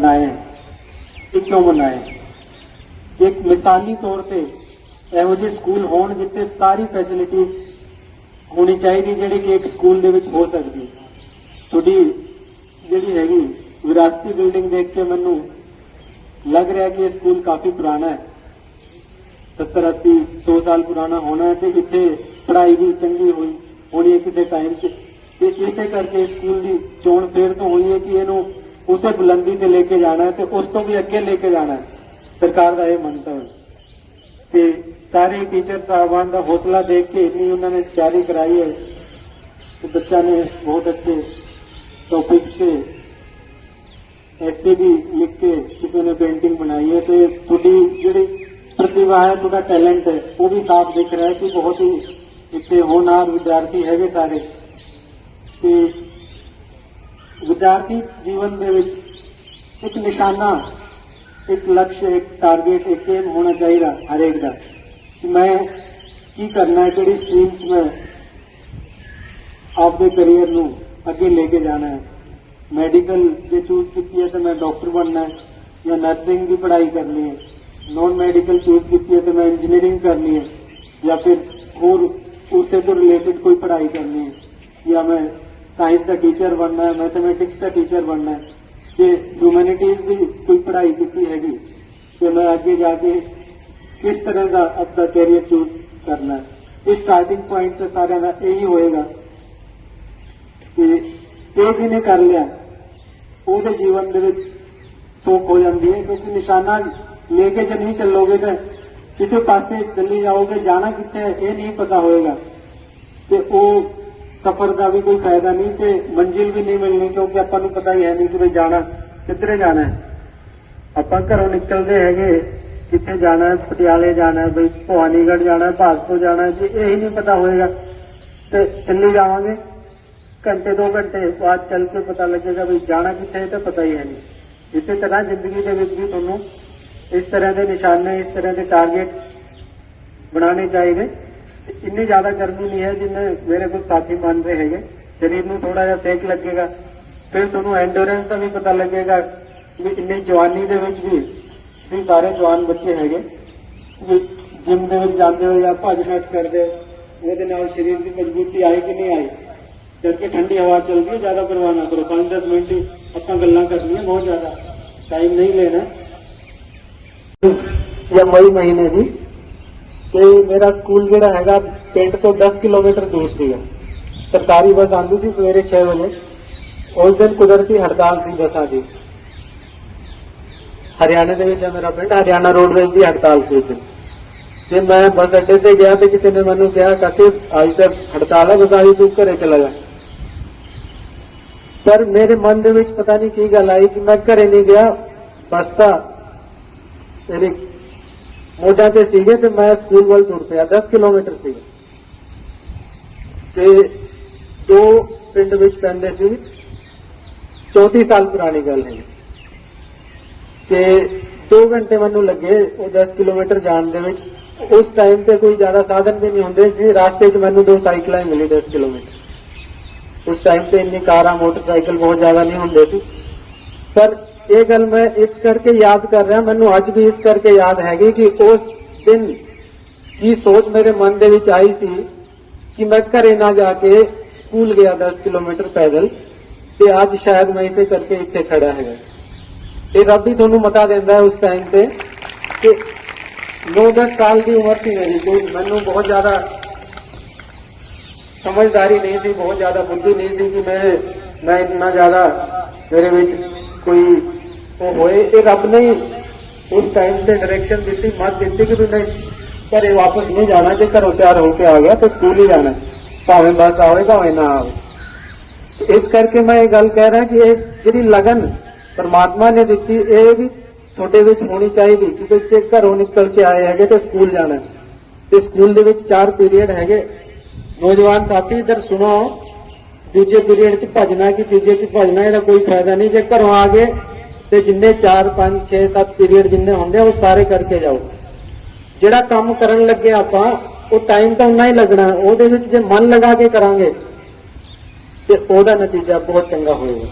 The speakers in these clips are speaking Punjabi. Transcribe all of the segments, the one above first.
ਬਣਾਏ ਇਹ ਕਿਉਂ ਬਣਾਏ ਇੱਕ ਮਿਸਾਲੀ ਤੌਰ ਤੇ ਇਹੋ ਜਿਹੇ ਸਕੂਲ ਹੋਣ ਜਿੱਥੇ ਸਾਰੀ ਫੈਸਿਲਿਟੀ ਹੋਣੀ ਚਾਹੀਦੀ ਜਿਹੜੀ ਕਿ ਇੱਕ ਸਕੂਲ ਦੇ ਵਿੱਚ ਹੋ ਸਕਦੀ ਤੁਹਾਡੀ ਜਿਹੜੀ ਹੈਗੀ ਵਿਰਾਸਤੀ ਬਿਲਡਿੰਗ ਦੇਖ ਕੇ ਮੈਨੂੰ ਲੱਗ ਰਿਹਾ ਕਿ ਇਹ ਸਕੂਲ ਕਾਫੀ ਪੁਰਾਣਾ ਹੈ 70 80 100 ਸਾਲ ਪੁਰਾਣਾ ਹੋਣਾ ਹੈ ਤੇ ਇੱਥੇ ਪੜ੍ਹਾਈ ਵੀ ਚੰਗੀ ਹੋਈ ਹੋਣੀ ਹੈ ਕਿਸੇ ਟਾਈਮ 'ਚ ਤੇ ਇਸੇ ਕਰਕੇ ਸਕੂਲ ਦੀ ਚੋਣ ਫੇਰ ਤੋਂ ਹੋਈ ਹੈ ਕਿ ਇਹਨੂੰ ਉਸੇ ਬੁਲੰਦੀ ਤੇ ਲੈ ਕੇ ਜਾਣਾ ਹੈ ਤੇ ਉਸ ਤੋਂ ਵੀ ਅੱਗੇ ਲੈ ਕੇ ਜਾਣਾ ਹੈ। ਸਰਕਾਰ ਦਾ ਇਹ ਮੰਤਵ ਤੇ ਸਾਰੇ ਟੀਚਰ ਸਾਹਿਬਾਨ ਦਾ ਹੌਸਲਾ ਦੇਖ ਕੇ ਇੰਨੀ ਉਹਨਾਂ ਨੇ ਤਿਆਰੀ ਕਰਾਈ ਹੈ ਕਿ ਬੱਚਾ ਨੇ ਬਹੁਤ ਅੱਛੇ ਟੌਪਿਕ ਤੇ ਐਸੇ ਵੀ ਲਿਖ ਕੇ ਕਿਸੇ ਨੇ ਪੇਂਟਿੰਗ ਬਣਾਈ ਹੈ ਤੇ ਤੁਹਾਡੀ ਜਿਹੜੀ ਪ੍ਰਤਿਭਾ ਹੈ, ਤੁਹਾਡਾ ਟੈਲੈਂਟ ਹੈ, ਉਹ ਵੀ ਸਾਫ਼ ਦਿਖ ਰਿਹਾ ਹੈ ਕਿ ਬਹੁਤ ਹੀ ਇੱਥੇ ਹੋਣਹਾਰ ਵਿਦਿਆਰਥੀ ਹੈਗੇ ਸਾਰੇ। ਤੇ ਵਿਦਿਆਰਥੀ ਜੀਵਨ ਦੇ ਵਿੱਚ ਇੱਕ ਨਿਸ਼ਾਨਾ, ਇੱਕ ਲਕਸ਼, ਇੱਕ ਟਾਰਗੇਟ ਇੱਕ ਏਮ ਹੋਣਾ ਚਾਹੀਦਾ ਹਰੇਕ ਦਾ ਕਿ ਮੈਂ ਕੀ ਕਰਨਾ ਹੈ, ਕਿਹੜੀ ਸਟਰੀਮ 'ਚ ਮੈਂ ਆਪਦੇ ਕੈਰੀਅਰ ਨੂੰ ਅੱਗੇ ਲੈ ਕੇ ਜਾਣਾ ਹੈ। ਮੈਡੀਕਲ ਜੇ ਚੂਜ਼ ਕੀਤੀ ਹੈ ਤਾਂ ਮੈਂ ਡਾਕਟਰ ਬਣਨਾ ਹੈ ਜਾਂ ਨਰਸਿੰਗ ਦੀ ਪੜ੍ਹਾਈ ਕਰਨੀ ਹੈ। ਨॉन ਮੈਡੀਕਲ ਚੂਜ਼ ਕੀਤੀ ਹੈ ਤਾਂ ਮੈਂ ਇੰਜੀਨੀਅਰਿੰਗ ਕਰਨੀ ਹੈ ਜਾਂ ਫਿਰ ਹੋਰ ਉਸੇ ਤੋਂ ਰਿਲੇਟਡ ਕੋਈ ਪੜ੍ਹਾਈ ਕਰਨੀ ਹੈ ਜਾਂ ਮੈਂ ਸਾਇੰਸ ਦਾ ਟੀਚਰ ਬਣਨਾ ਹੈ ਮੈਥਮੈਟਿਕਸ ਦਾ ਟੀਚਰ ਬਣਨਾ ਹੈ ਜੇ ਹਿਊਮੈਨਿਟੀਜ਼ ਦੀ ਕੋਈ ਪੜ੍ਹਾਈ ਕੀਤੀ ਹੈਗੀ, ਤੇ ਮੈਂ ਅੱਗੇ ਜਾ ਕੇ ਕਿਸ ਤਰ੍ਹਾਂ ਦਾ ਆਪਣਾ ਕੈਰੀਅਰ ਚੂਜ਼ ਕਰਨਾ ਹੈ। ਇਹ ਸਟਾਰਟਿੰਗ ਪੁਆਇੰਟ ਤੇ ਸਾਰਿਆਂ ਦਾ ਇਹੀ ਹੋਏਗਾ ਕਿ ਇਹ ਜਿਹਨੇ ਕਰ ਲਿਆ, ਉਹਦੇ ਜੀਵਨ ਦੇ ਵਿੱਚ ਸੋਖ ਹੋ ਜਾਂਦੀ ਹੈ, ਕਿਉਂਕਿ ਨਿਸ਼ਾਨਾ ਲੈ ਕੇ ਜੇ ਨਹੀਂ ਚੱਲੋਗੇ ਤਾਂ ਕਿਸੇ ਪਾਸੇ ਚੱਲੀ ਜਾਓਗੇ, ਜਾਣਾ ਕਿੱਥੇ ਇਹ ਨਹੀਂ ਪਤਾ ਹੋਏਗਾ। ਤੇ ਉਹ ਸਫ਼ਰ ਦਾ ਵੀ ਕੋਈ ਫਾਇਦਾ ਨਹੀਂ ਤੇ ਮੰਜ਼ਿਲ ਵੀ ਨਹੀਂ ਮਿਲਣੀ ਕਿਉਂਕਿ ਆਪਾਂ ਨੂੰ ਪਤਾ ਹੀ ਹੈ ਨਹੀਂ ਕਿ ਵੀ ਜਾਣਾ ਕਿੱਧਰੇ ਜਾਣਾ ਹੈ। ਆਪਾਂ ਘਰੋਂ ਨਿਕਲਦੇ ਹੈਗੇ, ਕਿੱਥੇ ਜਾਣਾ ਹੈ, ਪਟਿਆਲੇ ਜਾਣਾ ਹੈ, ਬਈ ਭਵਾਨੀਗੜ੍ਹ ਜਾਣਾ ਹੈ ਭਾਰਤੋਂ ਜਾਣਾ ਹੈ, ਜੀ ਇਹ ਨਹੀਂ ਪਤਾ ਹੋਏਗਾ। ਤੇ ਚੱਲੀ ਜਾਵਾਂਗੇ, ਘੰਟੇ ਦੋ ਘੰਟੇ ਬਾਅਦ ਚੱਲ ਕੇ ਪਤਾ ਲੱਗੇਗਾ ਵੀ ਜਾਣਾ ਕਿੱਥੇ ਹੈ ਤਾਂ ਪਤਾ ਹੀ ਹੈ ਨਹੀਂ। ਇਸੇ ਤਰ੍ਹਾਂ ਜ਼ਿੰਦਗੀ ਦੇ ਵਿੱਚ ਵੀ ਤੁਹਾਨੂੰ ਇਸ ਤਰ੍ਹਾਂ ਦੇ ਨਿਸ਼ਾਨੇ, ਇਸ ਤਰ੍ਹਾਂ ਦੇ ਟਾਰਗੇਟ ਬਣਾਉਣੇ ਚਾਹੀਦੇ। ਤੇ ਇੰਨੀ ਜ਼ਿਆਦਾ ਗਰਮੀ ਨਹੀਂ ਹੈ ਜਿੰਨੇ ਮੇਰੇ ਕੁਝ ਸਾਥੀ ਮੰਨ ਰਹੇ ਹੈਗੇ। ਸਰੀਰ ਨੂੰ ਥੋੜਾ ਜਿਹਾ ਸੇਕ ਲੱਗੇਗਾ। ਫਿਰ ਤੁਹਾਨੂੰ ਐਂਡੋਰੈਂਸ ਦਾ ਵੀ ਪਤਾ ਲੱਗੇਗਾ ਵੀ ਇੰਨੀ ਜਵਾਨੀ ਦੇ ਵਿੱਚ ਵੀ ਵੀ ਸਾਰੇ ਜਵਾਨ ਬੱਚੇ ਹੈਗੇ। ਵੀ ਜਿਮ ਦੇ ਵਿੱਚ ਜਾਂਦੇ ਹੋ ਜਾਂ ਭੱਜ ਨੱਠ ਕਰਦੇ ਹੋ, ਉਹਦੇ ਨਾਲ ਸਰੀਰ ਦੀ ਮਜ਼ਬੂਤੀ ਆਈ ਕਿ ਨਹੀਂ ਆਈ? ਜਦ ਠੰਡੀ ਹਵਾ ਚੱਲਦੀ ਹੈ, ਜ਼ਿਆਦਾ ਪਰਵਾਹ ਨਾ ਕਰੋ। 5-10 ਮਿੰਟ ਹੀ ਆਪਾਂ ਗੱਲਾਂ ਕਰਨੀਆਂ ਬਹੁਤ ਜ਼ਿਆਦਾ। ਟਾਈਮ ਨਹੀਂ ਲੈਣਾ। ਜਾਂ ਮਈ ਮਹੀਨੇ ਦੀ ਤੇ ਮੇਰਾ ਸਕੂਲ ਜਿਹੜਾ ਹੈਗਾ ਪਿੰਡ ਤੋਂ 10 ਕਿਲੋਮੀਟਰ ਦੂਰ ਸੀਗਾ ਸਰਕਾਰੀ ਬੱਸ ਆਉਂਦੀ ਸੀ ਸਵੇਰੇ 6 ਵਜੇ। ਉਸ ਦਿਨ ਕੁਦਰਤੀ ਹੜਤਾਲ ਸੀ ਬੱਸਾਂ ਦੀ। ਹਰਿਆਣਾ ਦੇ ਵਿੱਚ ਮੇਰਾ ਪਿੰਡ, ਹਰਿਆਣਾ ਰੋਡ ਦੇ ਦੀ ਹੜਤਾਲ ਸੀ ਉਸ ਦਿਨ। ਤੇ ਮੈਂ ਬੱਸ ਅੱਡੇ ਤੇ ਗਿਆ ਤੇ ਕਿਸੇ ਨੇ ਮੈਨੂੰ ਕਿਹਾ, ਕਾਕੇ, ਅੱਜ ਤੱਕ ਹੜਤਾਲ ਹੈ ਬਸ ਆਈ ਤੂੰ ਘਰੇ ਚਲਾ ਜਾ। ਪਰ ਮੇਰੇ ਮਨ ਦੇ ਵਿੱਚ ਪਤਾ ਨਹੀਂ ਕੀ ਗੱਲ ਆਈ ਕਿ ਮੈਂ ਘਰੇ ਨਹੀਂ ਗਿਆ। ਬਸ ਤਾਂ ਮੇਰੇ ਤੇ ਸੀਗੇ ਤੇ ਮੈਂ ਸਕੂਲ ਵੱਲ ਤੁਰ ਪਿਆ 10 ਕਿਲੋਮੀਟਰ ਸੀ। ਤੇ ਦੋ ਪਿੰਡ ਵਿੱਚ ਪੈਂਦੇ ਸੀ। 34 ਸਾਲ ਪੁਰਾਣੀ ਗੱਲ ਹੈ। ਤੇ 2 ਘੰਟੇ ਮੈਨੂੰ ਲੱਗੇ ਉਹ 10 ਕਿਲੋਮੀਟਰ ਜਾਣ ਦੇ ਵਿੱਚ। ਉਸ ਟਾਈਮ ਤੇ ਕੋਈ ਜ਼ਿਆਦਾ ਸਾਧਨ ਵੀ ਨਹੀਂ ਹੁੰਦੇ ਸੀ। ਰਾਸਤੇ 'ਚ ਮੈਨੂੰ ਦੋ ਸਾਈਕਲਾਂ ਹੀ ਮਿਲੀ 10 ਕਿਲੋਮੀਟਰ। ਉਸ ਟਾਈਮ ਤੇ ਇੰਨੀ ਕਾਰਾਂ, ਮੋਟਰਸਾਈਕਲ ਬਹੁਤ ਜ਼ਿਆਦਾ ਨਹੀਂ ਹੁੰਦੇ ਸੀ। ਪਰ ਇਹ ਗੱਲ ਮੈਂ ਇਸ ਕਰਕੇ ਯਾਦ ਕਰ ਰਿਹਾ, ਮੈਨੂੰ ਅੱਜ ਵੀ ਇਸ ਕਰਕੇ ਯਾਦ ਹੈਗੀ ਕਿ ਉਸ ਦਿਨ ਕੀ ਸੋਚ ਮੇਰੇ ਮਨ ਦੇ ਵਿੱਚ ਆਈ ਸੀ ਕਿ ਮੈਂ ਘਰੇ ਨਾ ਜਾ ਕੇ ਸਕੂਲ ਗਿਆ 10 ਕਿਲੋਮੀਟਰ ਪੈਦਲ, ਤੇ ਅੱਜ ਸ਼ਾਇਦ ਮੈਂ ਇਸੇ ਕਰਕੇ ਇੱਥੇ ਖੜਾ ਹੈਗਾ। ਇਹ ਰੱਬ ਹੀ ਤੁਹਾਨੂੰ ਮਤਾ ਦਿੰਦਾ ਹੈ ਉਸ ਟਾਈਮ ਤੇ ਕਿ 9-10 ਸਾਲ ਦੀ ਉਮਰ ਸੀ ਮੇਰੀ, ਕੋਈ ਮੈਨੂੰ ਬਹੁਤ ਜ਼ਿਆਦਾ ਸਮਝਦਾਰੀ ਨਹੀਂ ਸੀ, ਬਹੁਤ ਜ਼ਿਆਦਾ ਬੁੱਧੀ ਨਹੀਂ ਸੀ ਕਿ ਮੈਂ ਮੈਂ ਇੰਨਾ ਜ਼ਿਆਦਾ ਮੇਰੇ ਵਿੱਚ ਕੋਈ ਉਹ ਹੋਏ ਇਹ ਰੱਬ ਨੇ ਹੀ ਉਸ ਟਾਈਮ ਤੇ ਡਾਇਰੈਕਸ਼ਨ ਦਿੱਤੀ ਮਤ ਦਿੱਤੀ ਕਿ ਤੂੰ ਨਹੀਂ ਘਰੇ ਵਾਪਸ ਨਹੀਂ ਜਾਣਾ ਜੇ ਘਰੋਂ ਤਿਆਰ ਹੋ ਕੇ ਆ ਗਿਆ ਤਾਂ ਸਕੂਲ ਹੀ ਜਾਣਾ ਭਾਵੇਂ ਬੱਸ ਆਵੇ ਭਾਵੇਂ ਨਾ ਆਵੇ ਤੇ ਇਸ ਕਰਕੇ ਮੈਂ ਇਹ ਗੱਲ ਕਹਿ ਰਿਹਾ ਕਿ ਇਹ ਜਿਹੜੀ ਲਗਨ ਪਰਮਾਤਮਾ ਨੇ ਦਿੱਤੀ ਇਹ ਵੀ ਤੁਹਾਡੇ ਵਿੱਚ ਹੋਣੀ ਚਾਹੀਦੀ ਕਿ ਤੁਸੀਂ ਘਰੋਂ ਨਿਕਲ ਕੇ ਆਏ ਹੈਗੇ ਤੇ ਸਕੂਲ ਜਾਣਾ ਹੈ। ਤੇ ਸਕੂਲ ਦੇ ਵਿੱਚ ਚਾਰ ਪੀਰੀਅਡ ਹੈਗੇ ਨੌਜਵਾਨ ਸਾਥੀ ਇੱਧਰ ਸੁਣੋ ਦੂਜੇ ਪੀਰੀਅਡ 'ਚ ਭੱਜਣਾ ਕਿ ਤੀਜੇ 'ਚ ਭੱਜਣਾ ਇਹਦਾ ਕੋਈ ਫਾਇਦਾ ਨਹੀਂ ਜੇ ਘਰੋਂ ਆ ਗਏ ਤੇ ਜਿੰਨੇ 4 5 6 7 ਪੀਰੀਅਡ ਜਿੰਨੇ ਹੁੰਦੇ ਆ, ਉਹ ਸਾਰੇ ਕਰਕੇ ਜਾਓ। ਜਿਹੜਾ ਕੰਮ ਕਰਨ ਲੱਗੇ ਆਪਾਂ ਉਹ ਟਾਈਮ ਤਾਂ ਉਨਾ ਹੀ ਲੱਗਣਾ। ਉਹਦੇ ਵਿੱਚ ਜੇ ਮਨ ਲਗਾ ਕੇ ਕਰਾਂਗੇ ਤੇ ਉਹਦਾ ਨਤੀਜਾ ਬਹੁਤ ਚੰਗਾ ਹੋਏਗਾ।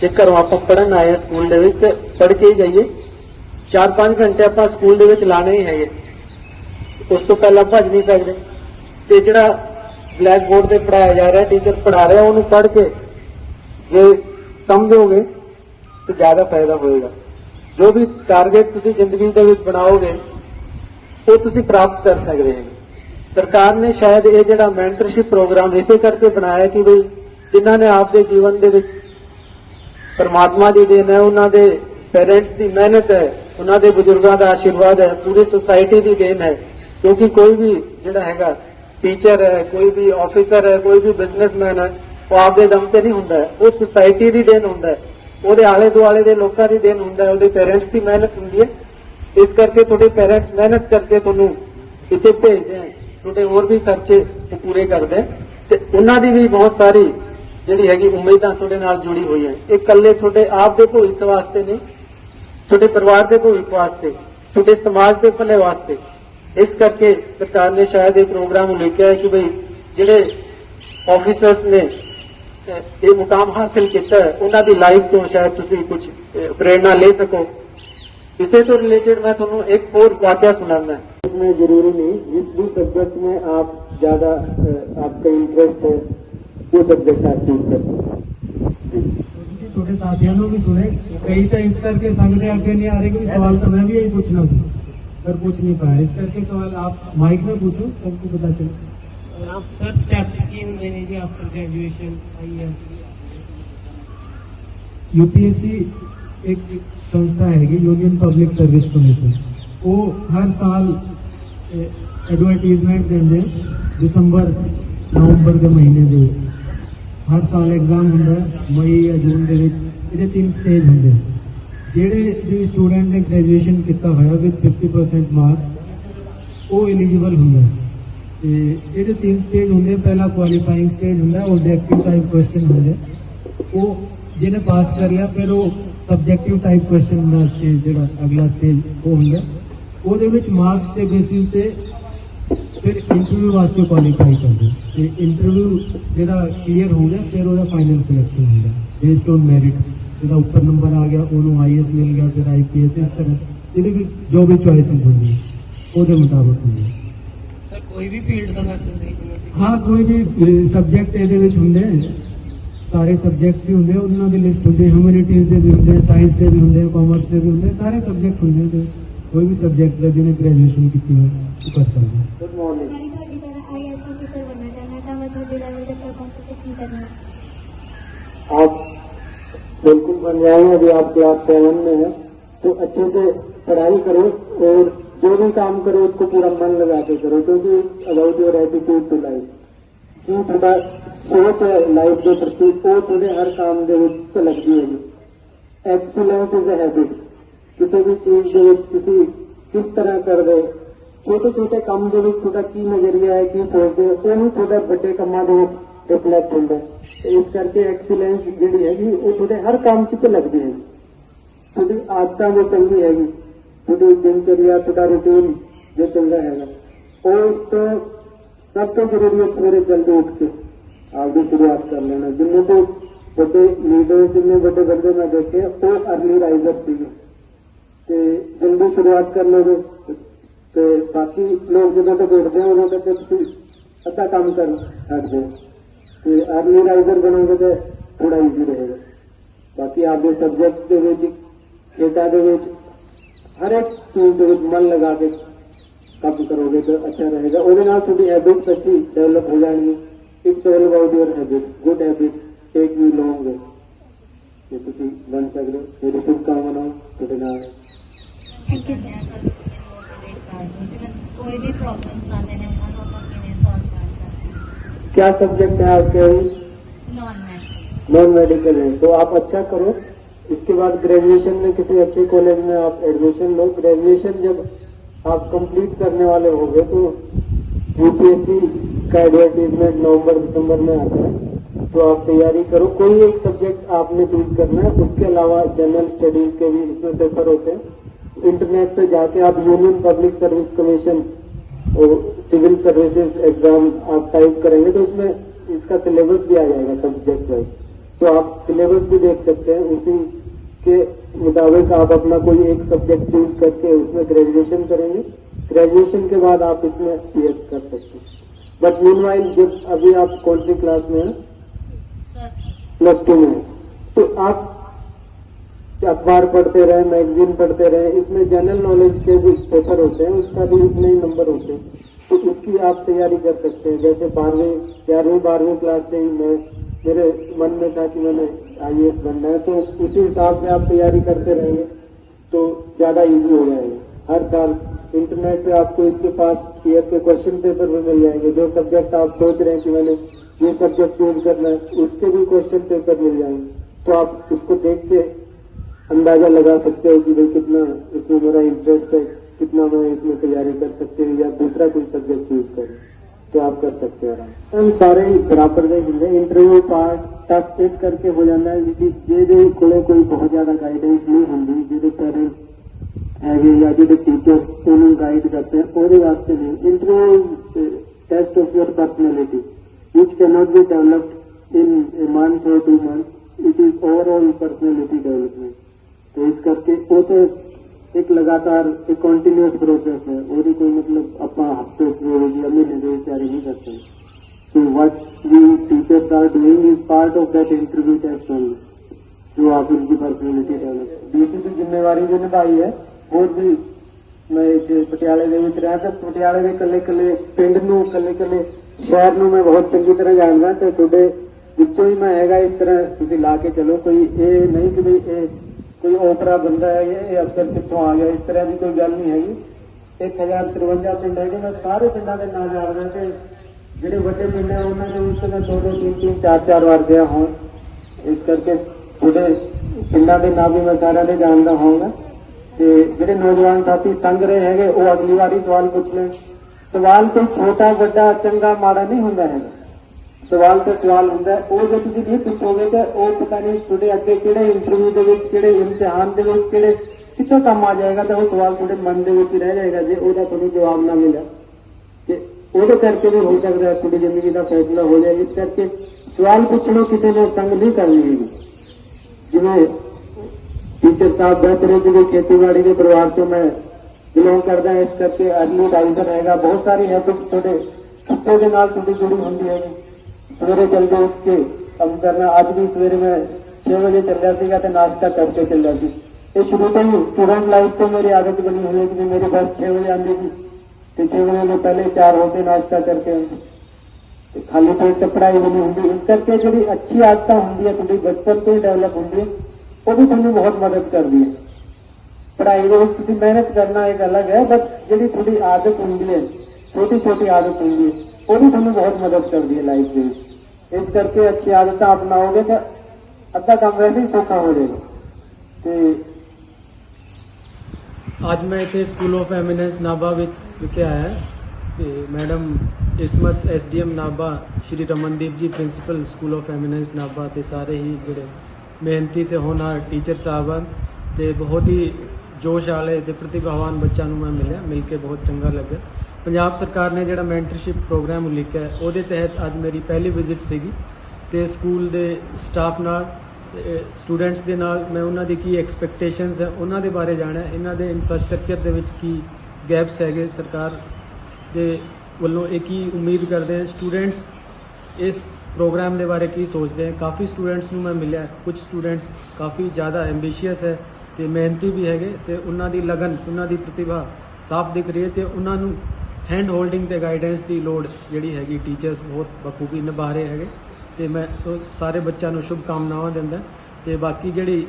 ਜੇ ਘਰੋਂ ਆਪਾਂ ਪੜਨ ਆਏ ਹਾਂ ਸਕੂਲ ਦੇ ਵਿੱਚ ਤੇ ਪੜ੍ਹ ਕੇ ਹੀ ਜਾਈਏ। 4-5 ਘੰਟੇ ਆਪਾਂ ਸਕੂਲ ਦੇ ਵਿੱਚ ਲਾਣੇ ਹੀ ਹੈਗੇ। ਉਸ ਤੋਂ ਪਹਿਲਾਂ ਭੱਜ ਨਹੀਂ ਸਕਦੇ। ਤੇ ਜਿਹੜਾ ਬਲੈਕ ਬੋਰਡ ਤੇ ਪੜਾਇਆ ਜਾ ਰਿਹਾ ਟੀਚਰ ਪੜਾ ਰਿਹਾ ਉਹਨੂੰ ਪੜ੍ਹ ਕੇ ਜੇ ਸਮਝੋਗੇ ਤਾਂ ਜ਼ਿਆਦਾ ਫਾਇਦਾ ਹੋਏਗਾ। ਜੋ ਵੀ ਟਾਰਗੇਟ ਤੁਸੀਂ ਜ਼ਿੰਦਗੀ ਦੇ ਵਿੱਚ ਬਣਾਓਗੇ, ਉਹ ਤੁਸੀਂ ਪ੍ਰਾਪਤ ਕਰ ਸਕਦੇ ਹੋ। ਸਰਕਾਰ ਨੇ ਸ਼ਾਇਦ ਇਹ ਜਿਹੜਾ ਮੈਂਟਰਸ਼ਿਪ ਪ੍ਰੋਗਰਾਮ ਇਸੇ ਕਰਕੇ ਬਣਾਇਆ ਕਿ ਵੀ ਜਿਨ੍ਹਾਂ ਨੇ ਆਪਦੇ ਜੀਵਨ ਦੇ ਵਿੱਚ ਪਰਮਾਤਮਾ ਦੀ ਦੇਣ ਹੈ, ਉਹਨਾਂ ਦੇ ਪੇਰੈਂਟਸ ਦੀ ਮਿਹਨਤ ਹੈ, ਉਹਨਾਂ ਦੇ ਬਜ਼ੁਰਗਾਂ ਦਾ ਆਸ਼ੀਰਵਾਦ ਹੈ, ਪੂਰੀ ਸੁਸਾਇਟੀ ਦੀ ਦੇਣ ਹੈ। ਕਿਉਂਕਿ ਕੋਈ ਵੀ ਜਿਹੜਾ ਹੈਗਾ ਟੀਚਰ ਹੈ, ਕੋਈ ਵੀ ਆਫੀਸਰ ਹੈ, ਕੋਈ ਵੀ ਬਿਜ਼ਨਸਮੈਨ ਹੈ, ਉਹ ਆਪਦੇ ਦਮ ਤੇ ਨਹੀਂ ਹੁੰਦਾ। ਉਹ ਸੁਸਾਇਟੀ ਦੀ ਦੇਣ ਹੁੰਦਾ ਹੈ। ਉਹਦੇ ਆਲੇ ਦੁਆਲੇ ਦੇ ਲੋਕਾਂ ਦੀ ਦੇਣ ਹੁੰਦਾ ਹੈ, ਉਹਦੇ ਪੇਰੈਂਟਸ ਦੀ ਮਿਹਨਤ ਹੁੰਦੀ ਹੈ। ਇਸ ਕਰਕੇ ਤੁਹਾਡੇ ਪੇਰੈਂਟਸ ਮਿਹਨਤ ਕਰਕੇ ਤੁਹਾਨੂੰ ਇੱਥੇ ਭੇਜਦੇ ਆ। ਤੁਹਾਡੇ ਹੋਰ ਵੀ ਖਰਚੇ ਪੂਰੇ ਕਰਦੇ ਆ। ਤੇ ਉਹਨਾਂ ਦੀ ਵੀ ਬਹੁਤ ਸਾਰੀ ਜਿਹੜੀ ਹੈਗੀ ਉਮੀਦਾਂ ਤੁਹਾਡੇ ਨਾਲ ਜੁੜੀ ਹੋਈ ਹੈ। ਇਹ ਇਕੱਲੇ ਤੁਹਾਡੇ ਆਪ ਦੇ ਭਵਿੱਖ ਵਾਸਤੇ ਨਹੀਂ, ਤੁਹਾਡੇ ਪਰਿਵਾਰ ਦੇ ਭਵਿੱਖ ਵਾਸਤੇ, ਤੁਹਾਡੇ ਸਮਾਜ ਦੇ ਭਲੇ ਵਾਸਤੇ। ਇਸ ਕਰਕੇ ਸਰਕਾਰ ਨੇ ਸ਼ਾਇਦ ਇਹ ਪ੍ਰੋਗਰਾਮ ਲਿਖਿਆ ਹੈ ਕਿ ਭਈ ਜਿਹੜੇ ਆਫੀਸਰਸ ਨੇ ਇਹ ਮੁਕਾਮ ਹਾਸਲ ਕੀਤਾ ਹੈ ਉਹਨਾਂ ਦੀ ਲਾਈਫ ਤੋਂ ਸ਼ਾਇਦ ਤੁਸੀਂ ਕੁਝ ਅਹ, ਪ੍ਰੇਰਣਾ ਲੈ ਸਕੋ इसे तो रिलेटेड मैं ਤੁਹਾਨੂੰ एक और वाक्य सुनाना है इसमें जरूरी नहीं जिस भी सब्जेक्ट में आप ज्यादा अ, आपका इंटरेस्ट है वो सब्जेक्ट आप चूज कर सकते हैं ਤੁਸੀਂ ਤੁਹਾਡੇ ਸਾਥੀਆਂ ਨੂੰ ਵੀ ਸੁਣੇ ਕਈ ਤਾਂ ਇਸ ਕਰਕੇ ਸੰਗ ਦੇ ਅੱਗੇ ਨਹੀਂ ਆ ਰਹੇ ਕਿ ਸਵਾਲ ਤਾਂ ਮੈਂ ਵੀ यही पूछना था पर पूछ नहीं पाया इस करके सवाल आप माइक में पूछो सबको पता चले आप सर स्टेप स्कीम दे दीजिए आफ्टर ग्रेजुएशन आई यूपीएससी एक संस्था हैगी यूनियन पब्लिक सर्विस कमीशन ਉਹ ਹਰ ਸਾਲ ਐਡਵਰਟਾਈਜ਼ਮੈਂਟ ਦਿੰਦੇ ਦਸੰਬਰ ਨਵੰਬਰ ਦੇ ਮਹੀਨੇ ਦੇ ਵਿੱਚ ਹਰ ਸਾਲ ਐਗਜ਼ਾਮ ਹੁੰਦਾ ਹੈ, ਮਈ ਜਾਂ ਜੂਨ ਦੇ ਵਿੱਚ ਇਹਦੇ ਤਿੰਨ ਸਟੇਜ ਹੁੰਦੇ ਨੇ। ਜਿਹੜੇ ਵੀ ਸਟੂਡੈਂਟ ਨੇ ਗ੍ਰੈਜੂਏਸ਼ਨ ਕੀਤਾ ਹੋਇਆ ਵਿਦ 50% ਮਾਰਕਸ ਉਹ ਐਲੀਜੀਬਲ ਹੁੰਦਾ ਹੈ। ਤੇ ਇਹਦੇ ਤਿੰਨ ਸਟੇਜ ਹੁੰਦੇ ਪਹਿਲਾ ਕੁਆਲੀਫਾਈਂਗ ਸਟੇਜ ਹੁੰਦਾ ਆਬਜੈਕਟਿਵ ਟਾਈਪ ਕੁਐਸਚਨ ਹੁੰਦੇ। ਉਹ ਜਿਹਨੇ ਪਾਸ ਕਰ ਲਿਆ, ਫਿਰ ਉਹ ਸਬਜੈਕਟਿਵ ਟਾਈਪ ਕੁਐਸਚਨ ਦਾ ਸਟੇਜ ਜਿਹੜਾ, ਅਗਲਾ ਸਟੇਜ ਉਹ ਹੁੰਦਾ। ਉਹਦੇ ਵਿੱਚ ਮਾਰਕਸ ਦੇ ਬੇਸਿਸ ਤੇ ਫਿਰ ਇੰਟਰਵਿਊ ਵਾਸਤੇ ਕੁਆਲੀਫਾਈ ਕਰਦੇ। ਤੇ ਇੰਟਰਵਿਊ ਜਿਹੜਾ ਕਲੀਅਰ ਹੋ ਗਿਆ, ਫਿਰ ਉਹਦਾ ਫਾਈਨਲ ਸਿਲੈਕਸ਼ਨ ਹੁੰਦਾ। ਬੇਸਡ ਔਨ ਮੈਰਿਟ ਜਿਹਦਾ ਉੱਪਰ ਨੰਬਰ ਆ ਗਿਆ, ਉਹਨੂੰ ਆਈਐਸ ਮਿਲ ਗਿਆ, ਫਿਰ ਆਈਪੀਐਸ ਇਸ ਤਰ੍ਹਾਂ। ਜਿਹੜੀ ਵੀ ਜੋ ਵੀ ਚੋਇਸਸ ਹੁੰਦੀ ਉਹਦੇ ਮੁਤਾਬਕ ਹੁੰਦੀ। ਕੋਈ ਵੀ ਫੀਲਡ ਦਾ ਕਰ ਸਕਦੇ ਜਿਵੇਂ ਅਸੀਂ ਹਾਂ ਕੋਈ ਵੀ ਸਬਜੈਕਟ ਇਹਦੇ ਵਿੱਚ ਹੁੰਦੇ ਸਾਰੇ ਸਬਜੈਕਟਸ ਵੀ ਹੁੰਦੇ ਉਹਨਾਂ ਦੀ ਲਿਸਟ ਹੁੰਦੀ ਹਿਊਮੈਨਿਟੀਜ਼ ਦੇ ਵੀ ਹੁੰਦੇ ਸਾਇੰਸ ਦੇ ਵੀ ਹੁੰਦੇ ਕਾਮਰਸ ਦੇ ਵੀ ਹੁੰਦੇ ਸਾਰੇ ਸਬਜੈਕਟ ਹੁੰਦੇ ਉਹਦੇ ਵਿੱਚ। ਕੋਈ ਵੀ ਸਬਜੈਕਟ ਦਾ ਜਿਹਨੇ ਗ੍ਰੈਜੂਏਸ਼ਨ ਕੀਤੀ ਹੋਵੇ ਉਹ ਕਰ ਸਕਦਾ ਹੈ गुड मॉर्निंग ਮੈਂ ਤੁਹਾਡੀ ਤਰ੍ਹਾਂ ਆਈਐਸ ਅਫੀਸਰ ਬਣਨਾ ਚਾਹੁੰਦਾ ਤਾਂ ਮੈਂ ਤੁਹਾਡੇ ਲੈਵਲ ਤੇ ਪਰ ਕੰਪੀਟੀਸ਼ਨ करना आप बिल्कुल बन जाएंगे अभी आप क्लास सेवन में हैं तो अच्छे से पढ़ाई करो और जो भी काम करो उसको पूरा मन लगा के करो क्योंकि about your attitude to life ਕੀ ਤੁਹਾਡਾ ਸੋਚ ਹੈ ਲਾਈਫ ਦੇ ਪ੍ਰਤੀ ਉਹ ਤੁਹਾਡੇ ਹਰ ਕੰਮ ਦੇ ਵਿੱਚ ਝਲਕਦੀ ਹੈਗੀ ਐਕਸਲੈਂਸ ਇਜ਼ ਅ ਹੈਬਿਟ ਕਿਸੇ ਵੀ ਚੀਜ਼ ਦੇ ਵਿੱਚ ਤੁਸੀਂ ਕਿਸ ਤਰ੍ਹਾਂ ਕਰਦੇ ਛੋਟੇ ਛੋਟੇ ਕੰਮ ਦੇ ਵਿੱਚ ਤੁਹਾਡਾ ਕੀ ਨਜ਼ਰੀਆ ਹੈ ਕੀ ਸੋਚਦੇ ਹੋ ਉਹਨੂੰ ਤੁਹਾਡੇ ਵੱਡੇ ਕੰਮਾਂ ਦੇ ਵਿੱਚ ਰਿਫਲੈਕਟ ਹੁੰਦਾ ਹੈ। ਤੇ ਇਸ ਕਰਕੇ ਐਕਸਲੈਂਸ ਜਿਹੜੀ ਹੈਗੀ ਉਹ ਤੁਹਾਡੇ ਹਰ ਕੰਮ 'ਚ ਝਲਕਦੀ ਹੈ ਤੁਹਾਡੀ ਆਦਤਾਂ ਜੋ ਚੰਗੀ ਹੈਗੀ ਤੁਹਾਡੀ ਦਿਨਚਰਿਆ ਤੁਹਾਡਾ ਰੁਟੀਨ ਜੋ ਚੰਗਾ ਹੈਗਾ। ਉਹ ਤੋਂ ਸਭ ਤੋਂ ਜ਼ਰੂਰੀ ਹੈ ਸਵੇਰੇ ਜਲਦੀ ਉੱਠ ਕੇ ਆਪਦੀ ਸ਼ੁਰੂਆਤ ਕਰ ਲੈਣਾ। ਜਿੰਨੇ ਤੋਂ ਵੱਡੇ ਲੀਡਰ ਜਿੰਨੇ ਵੱਡੇ ਬੰਦੇ ਮੈਂ ਦੇਖੇ, ਉਹ ਅਰਲੀ ਰਾਈਜ਼ਰ ਸੀਗੇ। ਤੇ ਜਲਦੀ ਸ਼ੁਰੂਆਤ ਕਰ ਲਓਗੇ ਤੇ ਬਾਕੀ ਲੋਕ ਜਦੋਂ ਤੱਕ ਉੱਠਦੇ ਆ ਉਦੋਂ ਤੱਕ ਤੁਸੀਂ ਅੱਧਾ ਕੰਮ ਕਰ ਸਕਦੇ ਹੋ। ਤੇ ਅਰਲੀ ਰਾਈਜ਼ਰ ਬਣੋਗੇ ਤੇ ਥੋੜਾ ਈਜ਼ੀ ਰਹੇਗਾ। ਬਾਕੀ ਆਪਦੇ ਸਬਜੈਕਟਸ ਦੇ ਵਿੱਚ, ਖੇਡਾਂ ਦੇ ਵਿੱਚ हर एक मन लगा के कम करोगे तो अच्छा रहेगा। और हैबिट्स अच्छी डेवलप हो जाएँगी। It's all about your habits good habits take you long ये तुम बन सकते हो मेरी शुभकामनाओं क्या सब्जेक्ट है आपके नॉन मेडिकल है तो आप अच्छा करो इसके बाद ग्रेजुएशन में किसी अच्छे कॉलेज में आप एडमिशन लो। ग्रेजुएशन जब आप कंप्लीट करने वाले होंगे तो यूपीएससी का एडवर्टीजमेंट नवंबर, दिसंबर में आता है। तो आप तैयारी करो। कोई एक सब्जेक्ट आपने चूज़ करना है, उसके अलावा जनरल स्टडीज़ के भी इसमें पेपर होते हैं। इंटरनेट पे जाके आप यूनियन पब्लिक सर्विस कमीशन और सिविल सर्विसेज़ एग्ज़ाम आप टाइप करेंगे तो उसमें इसका सिलेबस भी आ जाएगा सब्जेक्ट वाइज तो आप सिलेबस भी देख सकते हैं। उसी के मुताबिक आप अपना कोई एक सब्जेक्ट चूज़ करके उसमें ग्रेजुएशन करेंगे। ग्रेजुएशन के बाद आप इसमें पीएच कर सकते हैं। बट मीन जब अभी आप कौन सी क्लास में हैं? प्लस टू में हैं, तो आप अखबार पढ़ते रहे मैगजीन पढ़ते रहे इसमें जनरल नॉलेज के भी पेपर होते हैं उसका भी इतने ही नंबर होते हैं। तो उसकी आप तैयारी कर सकते हैं। जैसे बारहवीं ग्यारहवीं बारहवीं क्लास से ही मैं मेरे मन में था कि मैंने आई बनना है तो उसी हिसाब से आप तैयारी करते रहेंगे तो ज़्यादा इजी हो जाएँगे। हर साल इंटरनेट पे आपको इसके पास ईयर के क्वेश्चन पेपर भी मिल जाएँगे, जो सब्जेक्ट आप सोच रहे हैं कि मैंने ये सब्जेक्ट चूज़ करना है, उसके भी क्वेश्चन पेपर मिल जाएँगे। तो आप उसको देख के अंदाज़ा लगा सकते हो कि भाई कितना इसमें मेरा इंटरेस्ट है, कितना मैं इसमें तैयारी कर सकते हैं या दूसरा कोई सब्जेक्ट चूज़ करूँ। तो आप कर सकते हो आराम हम ਸਾਰੇ ਹੀ ਬਰਾਬਰ ਦੇ ਹੁੰਦੇ ਇੰਟਰਵਿਊ ਪਾਰਟ ਟਫ ਇਸ ਕਰਕੇ ਹੋ ਜਾਂਦਾ ਹੈ ਕਿ ਜਿਹਦੇ ਕੋਲੇ ਕੋਈ ਬਹੁਤ ਜ਼ਿਆਦਾ ਗਾਈਡੈਂਸ ਨਹੀਂ ਹੁੰਦੀ ਜਿਹਦੇ ਪੇਰੈਂਟਸ ਹੈਗੇ ਜਾਂ ਜਿਹੜੇ ਟੀਚਰਸ ਉਹਨੂੰ ਗਾਈਡ ਕਰਦੇ ਆ ਉਹਦੇ ਵਾਸਤੇ ਨਹੀਂ interview test of your personality which cannot be developed in a month or two months it is overall personality development तो इस करके वो तो ਇੱਕ ਲਗਾਤਾਰ ਇੱਕ ਕੰਟੀਨਿਊਸ ਪ੍ਰੋਸੈਸ ਹੈ। ਉਹਦੀ ਕੋਈ ਮਤਲਬ ਆਪਾਂ ਹਫ਼ਤੇ, ਦੇ ਜਾਂ ਮਹੀਨੇ ਦੇ ਤਿਆਰੀ ਨਹੀਂ ਕਰ ਸਕਦੇ। So what we teachers are doing is part of that interview test only ਜੋ ਆਪ ਦੀ ਪਰਸਨੈਲਿਟੀ ਡਿਵੈਲਪ ਡੀਸੀ ਦੀ ਜ਼ਿੰਮੇਵਾਰੀ ਜੋ ਨਿਭਾਈ ਹੈ। ਬਹੁਤ ਵੀ ਮੈਂ ਇੱਥੇ ਪਟਿਆਲੇ ਦੇ ਵਿੱਚ ਰਹਿ ਤਾਂ ਪਟਿਆਲੇ ਦੇ ਕੱਲੇ ਕੱਲੇ ਪਿੰਡ ਨੂੰ ਕੱਲੇ ਕੱਲੇ ਸ਼ਹਿਰ ਨੂੰ ਮੈਂ ਬਹੁਤ ਚੰਗੀ ਤਰ੍ਹਾਂ ਜਾਣਦਾ ਤੇ ਤੁਹਾਡੇ ਵਿੱਚੋਂ ਹੀ ਮੈਂ ਹੈਗਾ। ਇਸ ਤਰ੍ਹਾਂ ਤੁਸੀਂ ਲਾ ਕੇ ਚੱਲੋ, ਕੋਈ ਇਹ ਨਹੀਂ ਕਿ ਵੀ ਇਹ ਕੋਈ ਓਪਰਾ ਬੰਦਾ ਹੈ ਇਹ ਅਫਸਰ ਕਿੱਥੋਂ ਆ ਗਿਆ, ਇਸ ਤਰ੍ਹਾਂ ਦੀ ਕੋਈ ਗੱਲ ਨਹੀਂ ਹੈਗੀ। 1053 ਪਿੰਡ ਹੈਗੇ ਮੈਂ ਸਾਰੇ ਪਿੰਡਾਂ ਦੇ ਨਾਂ ਜਾਣਦਾ ਤੇ ਜਿਹੜੇ ਵੱਡੇ ਪਿੰਡ ਹੈ ਉਹਨਾਂ ਦੇ ਵਿੱਚ ਮੈਂ ਦੋ ਦੋ ਤਿੰਨ ਤਿੰਨ ਚਾਰ ਚਾਰ ਵਾਰ ਗਿਆ ਹਾਂ ਇਸ ਕਰਕੇ ਤੁਹਾਡੇ ਪਿੰਡਾਂ ਦੇ ਨਾਂ ਵੀ ਮੈਂ ਸਾਰਿਆਂ ਦੇ ਜਾਣਦਾ ਹੋਊਗਾ। ਤੇ ਜਿਹੜੇ ਨੌਜਵਾਨ ਸਾਥੀ ਸੰਗ ਰਹੇ ਹੈਗੇ, ਉਹ ਅਗਲੀ ਵਾਰੀ ਸਵਾਲ ਪੁੱਛ ਲੈਣ। ਸਵਾਲ ਕੋਈ ਛੋਟਾ, ਵੱਡਾ, ਚੰਗਾ, ਮਾੜਾ ਨਹੀਂ ਹੁੰਦਾ ਹੈਗਾ। ਸਵਾਲ ਤੇ ਸਵਾਲ ਹੁੰਦਾ ਉਹ ਜੇ ਤੁਸੀਂ ਨਹੀਂ ਪੁੱਛੋਗੇ ਤਾਂ ਉਹ ਪਤਾ ਨਹੀਂ ਤੁਹਾਡੇ ਅੱਗੇ ਕਿਹੜੇ ਇੰਟਰਵਿਊ ਦੇ ਵਿੱਚ, ਕਿਹੜੇ ਇਮਤਿਹਾਨ ਦੇ ਵਿੱਚ, ਕਿਹੜੇ ਕਿੱਥੋਂ ਕੰਮ ਆ ਜਾਏਗਾ ਤਾਂ ਉਹ ਸਵਾਲ ਤੁਹਾਡੇ ਮਨ ਦੇ ਵਿੱਚ ਰਹਿ ਜਾਏਗਾ ਜੇ ਉਹਦਾ ਤੁਹਾਨੂੰ ਜਵਾਬ ਨਾ ਮਿਲਿਆ। ਤੇ ਉਹਦੇ ਕਰਕੇ ਵੀ ਹੋ ਸਕਦਾ ਤੁਹਾਡੀ ਜ਼ਿੰਦਗੀ ਦਾ ਫੈਸਲਾ ਹੋ ਜਾਏ। ਇਸ ਕਰਕੇ ਸਵਾਲ ਪੁੱਛਣੋਂ ਕਿਸੇ ਨੇ ਸੰਗ ਨਹੀਂ ਕਰਨੀ ਹੈਗੀ। ਜਿਵੇਂ ਟੀਚਰ ਸਾਹਿਬ ਦੱਸ ਰਹੇ ਜਿਹੜੇ ਖੇਤੀਬਾੜੀ ਦੇ ਪਰਿਵਾਰ ਤੋਂ ਮੈਂ ਬਿਲੋਂਗ ਕਰਦਾ ਇਸ ਕਰਕੇ ਅਰਲੀ ਡਾਈਜ਼ਰ ਹੈਗਾ। ਬਹੁਤ ਸਾਰੀ ਹੈ ਤੁਹਾਡੇ ਖਿੱਤੇ ਦੇ ਨਾਲ ਤੁਹਾਡੀ ਜੁੜੀ ਹੁੰਦੀ ਹੈਗੀ। ਸਵੇਰੇ ਜਲਦੀ ਉੱਠ ਕੇ ਕੰਮ ਕਰਨਾ ਅੱਜ ਵੀ ਸਵੇਰੇ ਮੈਂ 6 ਵਜੇ ਚੱਲਿਆ ਸੀਗਾ ਤੇ ਨਾਸ਼ਤਾ ਕਰਕੇ ਚੱਲਿਆ ਸੀ ਇਹ ਸ਼ੁਰੂ ਤੋਂ ਹੀ ਸਟੂਡੈਂਟ ਲਾਈਫ ਤੋਂ ਮੇਰੀ ਆਦਤ ਬਣੀ ਹੋਈ ਹੈ ਕਿ ਮੇਰੇ ਬੱਸ 6 ਵਜੇ ਆਉਂਦੀ ਸੀ ਤੇ 6 ਵਜੇ ਤੋਂ ਪਹਿਲੇ ਚਾਰ ਹੋ ਕੇ ਨਾਸ਼ਤਾ ਕਰਕੇ ਆਉਂਦੀ ਤੇ ਖਾਲੀ ਪੇਟ ਤੇ ਪੜ੍ਹਾਈ ਵੀ ਨਹੀਂ ਹੁੰਦੀ ਇਸ ਕਰਕੇ ਜਿਹੜੀ ਅੱਛੀ ਆਦਤਾਂ ਹੁੰਦੀਆਂ ਤੁਹਾਡੀ ਬਚਪਨ ਤੋਂ ਹੀ ਡਿਵੈਲਪ ਹੁੰਦੀ ਹੈ ਉਹ ਵੀ ਤੁਹਾਨੂੰ ਬਹੁਤ ਮਦਦ ਕਰਦੀ ਹੈ ਪੜ੍ਹਾਈ ਦੇ ਵਿੱਚ ਤੁਸੀਂ ਮਿਹਨਤ ਕਰਨਾ ਇੱਕ ਅਲੱਗ ਹੈ ਬਟ ਜਿਹੜੀ ਤੁਹਾਡੀ ਆਦਤ ਹੁੰਦੀ ਹੈ ਛੋਟੀ ਛੋਟੀ ਆਦਤ ਹੁੰਦੀ ਹੈ ਉਹ ਵੀ ਤੁਹਾਨੂੰ ਬਹੁਤ ਮਦਦ ਕਰਦੀ ਹੈ ਲਾਈਫ ਦੇ ਵਿੱਚ ਇਸ ਕਰਕੇ ਅੱਛੀ ਆਦਤਾਂ ਅਪਣਾਓਗੇ ਤਾਂ ਅੱਧਾ ਕੰਮ ਵੈਸੇ ਹੀ ਸੌਖਾ ਹੋ ਜਾਏਗਾ। ਤੇ ਅੱਜ ਮੈਂ ਇੱਥੇ ਸਕੂਲ ਆਫ ਐਮੀਨੈਂਸ ਨਾਭਾ ਵਿੱਚ ਵਿਖੇ ਆਇਆ ਤੇ madam Ismat SDM Nabha, Shri Ramandeep ji, principal school of eminence Nabha ਤੇ ਸਾਰੇ ਹੀ ਜਿਹੜੇ ਮਿਹਨਤੀ ਤੇ ਹੋਣਹਾਰ ਟੀਚਰ ਸਾਹਿਬਾਨ ਤੇ ਬਹੁਤ ਹੀ ਜੋਸ਼ ਵਾਲੇ ਤੇ ਪ੍ਰਤਿਭਾਵਾਨ ਬੱਚਿਆਂ ਨੂੰ ਮੈਂ ਮਿਲਿਆ, ਮਿਲ ਕੇ ਬਹੁਤ ਚੰਗਾ ਲੱਗਿਆ। ਪੰਜਾਬ ਸਰਕਾਰ ਨੇ ਜਿਹੜਾ ਮੈਂਟਰਸ਼ਿਪ ਪ੍ਰੋਗਰਾਮ ਉਲੀਕਿਆ ਉਹਦੇ ਤਹਿਤ ਅੱਜ ਮੇਰੀ ਪਹਿਲੀ ਵਿਜ਼ਿਟ ਸੀਗੀ ਤੇ ਸਕੂਲ ਦੇ ਸਟਾਫ ਨਾਲ ਸਟੂਡੈਂਟਸ ਦੇ ਨਾਲ ਮੈਂ ਉਹਨਾਂ ਦੀ ਕੀ ਐਕਸਪੈਕਟੇਸ਼ਨਸ ਹੈ, ਉਹਨਾਂ ਦੇ ਬਾਰੇ ਜਾਣਿਆ, ਇਹਨਾਂ ਦੇ ਇਨਫਰਾਸਟ੍ਰਕਚਰ ਦੇ ਵਿੱਚ ਕੀ ਗੈਪਸ ਹੈਗੇ ਸਰਕਾਰ ਦੇ ਵੱਲੋਂ, ਇਹ ਕੀ ਉਮੀਦ ਕਰਦੇ ਹੈ ਸਟੂਡੈਂਟਸ ਇਸ ਪ੍ਰੋਗਰਾਮ ਦੇ ਬਾਰੇ ਕੀ ਸੋਚਦੇ ਹੈ, ਕਾਫੀ ਸਟੂਡੈਂਟਸ ਨੂੰ ਮੈਂ ਮਿਲਿਆ, ਕੁਝ ਸਟੂਡੈਂਟਸ ਕਾਫੀ ਜ਼ਿਆਦਾ ਐਂਬੀਸ਼ੀਅਸ ਹੈ ਤੇ ਮਿਹਨਤੀ ਵੀ ਹੈਗੇ ਤੇ ਉਹਨਾਂ ਦੀ ਲਗਨ, ਉਹਨਾਂ ਦੀ ਪ੍ਰਤਿਭਾ ਸਾਫ਼ ਦਿਖ ਰਹੀ ਹੈ ਤੇ ਉਹਨਾਂ ਨੂੰ ਹੈਂਡ ਹੋਲਡਿੰਗ ਤੇ ਗਾਈਡੈਂਸ ਦੀ ਲੋੜ ਜਿਹੜੀ ਹੈਗੀ ਟੀਚਰਸ ਬਹੁਤ ਬਖੂਬੀ ਨਿਭਾ ਰਹੇ ਹੈਗੇ। ਤੇ ਮੈਂ ਉਹ ਸਾਰੇ ਬੱਚਿਆਂ ਨੂੰ ਸ਼ੁਭ ਕਾਮਨਾਵਾਂ ਦਿੰਦਾ। ਤੇ ਬਾਕੀ ਜਿਹੜੀ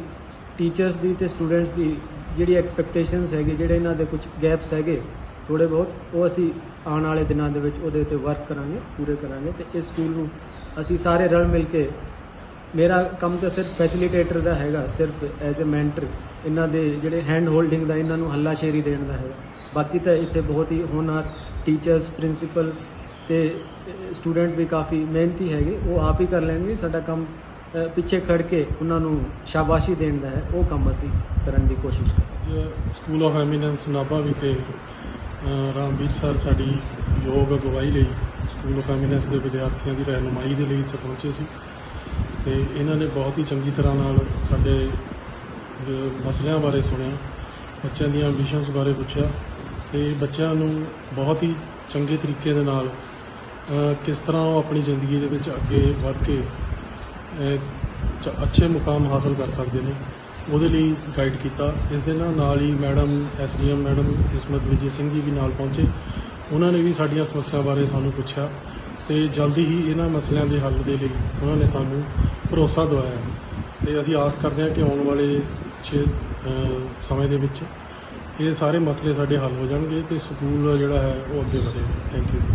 ਟੀਚਰਸ ਦੀ ਤੇ ਸਟੂਡੈਂਟਸ ਦੀ ਜਿਹੜੀ ਐਕਸਪੈਕਟੇਸ਼ਨਸ ਹੈਗੇ, ਜਿਹੜੇ ਇਹਨਾਂ ਦੇ ਕੁਝ ਗੈਪਸ ਹੈਗੇ ਥੋੜੇ ਬਹੁਤ, ਉਹ ਅਸੀਂ ਆਉਣ ਵਾਲੇ ਦਿਨਾਂ ਦੇ ਵਿੱਚ ਉਹਦੇ ਤੇ ਵਰਕ ਕਰਾਂਗੇ, ਪੂਰੇ ਕਰਾਂਗੇ। ਤੇ ਇਸ ਸਕੂਲ ਨੂੰ ਅਸੀਂ ਸਾਰੇ ਰਲ ਮਿਲ ਕੇ ਮੇਰਾ ਕੰਮ ਤਾਂ ਸਿਰਫ ਫੈਸਿਲਿਟੇਟਰ ਦਾ ਹੈਗਾ, ਸਿਰਫ ਐਜ਼ ਅ ਮੈਂਟਰ ਇਹਨਾਂ ਦੇ ਜਿਹੜੇ ਹੈਂਡ ਹੋਲਡਿੰਗ ਦਾ, ਇਹਨਾਂ ਨੂੰ ਹੱਲਾਸ਼ੇਰੀ ਦੇਣ ਦਾ ਹੈਗਾ। ਬਾਕੀ ਤਾਂ ਇੱਥੇ ਬਹੁਤ ਹੀ ਹੋਣਹਾਰ ਟੀਚਰਸ ਪ੍ਰਿੰਸੀਪਲ ਤੇ eh, ਸਟੂਡੈਂਟ ਵੀ ਕਾਫੀ ਮਿਹਨਤੀ ਹੈਗੇ ਉਹ ਆਪ ਹੀ ਕਰ ਲੈਣਗੇ। ਸਾਡਾ ਕੰਮ ਪਿੱਛੇ ਖੜ ਕੇ ਉਹਨਾਂ ਨੂੰ ਸ਼ਾਬਾਸ਼ੀ ਦੇਣ ਦਾ ਹੈ। ਉਹ ਕੰਮ ਅਸੀਂ ਕਰਨ ਦੀ ਕੋਸ਼ਿਸ਼ ਕਰਾਂਗੇ ਸਕੂਲ ਆਫ ਐਮੀਨੈਂਸ ਨਾਭਾ ਵਿਖੇ ਅ, ਰਾਮਵੀਰ ਸਰ ਸਾਡੀ ਯੋਗ ਅਗਵਾਈ ਲਈ ਸਕੂਲ ਆਫ ਐਮੀਨੈਂਸ ਦੇ ਵਿਦਿਆਰਥੀਆਂ ਦੀ ਰਹਿਨੁਮਾਈ ਦੇ ਲਈ ਇੱਥੇ ਪਹੁੰਚੇ ਸੀ। ਤੇ ਇਹਨਾਂ ਨੇ ਬਹੁਤ ਹੀ ਚੰਗੀ ਤਰ੍ਹਾਂ ਨਾਲ ਸਾਡੇ ਮਸਲਿਆਂ ਬਾਰੇ ਸੁਣਿਆ ਬੱਚਿਆਂ ਦੀਆਂ ਐਂਬੀਸ਼ਨਸ ਬਾਰੇ ਪੁੱਛਿਆ। ਤੇ ਬੱਚਿਆਂ ਨੂੰ ਬਹੁਤ ਹੀ ਚੰਗੇ ਤਰੀਕੇ ਦੇ ਨਾਲ ਕਿਸ ਤਰ੍ਹਾਂ ਉਹ ਆਪਣੀ ਜ਼ਿੰਦਗੀ ਦੇ ਵਿੱਚ ਅੱਗੇ ਵਧ ਕੇ ਅੱਛੇ ਮੁਕਾਮ ਹਾਸਲ ਕਰ ਸਕਦੇ ਨੇ, ਉਹਦੇ ਲਈ ਗਾਈਡ ਕੀਤਾ। ਇਸ ਦੇ ਨਾਲ ਨਾਲ ਹੀ madam, SDM madam Ismat Vijay Singh ji ਵੀ ਨਾਲ ਪਹੁੰਚੇ। ਉਹਨਾਂ ਨੇ ਵੀ ਸਾਡੀਆਂ ਸਮੱਸਿਆਵਾਂ ਬਾਰੇ ਸਾਨੂੰ ਪੁੱਛਿਆ ਤੇ ਜਲਦੀ ਹੀ ਇਹਨਾਂ ਮਸਲਿਆਂ ਦੇ ਹੱਲ ਦੇ ਲਈ ਉਹਨਾਂ ਨੇ ਸਾਨੂੰ ਭਰੋਸਾ ਦਵਾਇਆ ਤੇ ਅਸੀਂ ਆਸ ਕਰਦੇ ਹਾਂ ਕਿ ਆਉਣ ਵਾਲੇ 6 ਸਮੇਂ ਦੇ ਵਿੱਚ ਇਹ ਸਾਰੇ ਮਸਲੇ ਸਾਡੇ ਹੱਲ ਹੋ ਜਾਣਗੇ ਤੇ ਸਕੂਲ ਜਿਹੜਾ ਹੈ ਉਹ ਅੱਗੇ ਵਧੇਗਾ। Thank you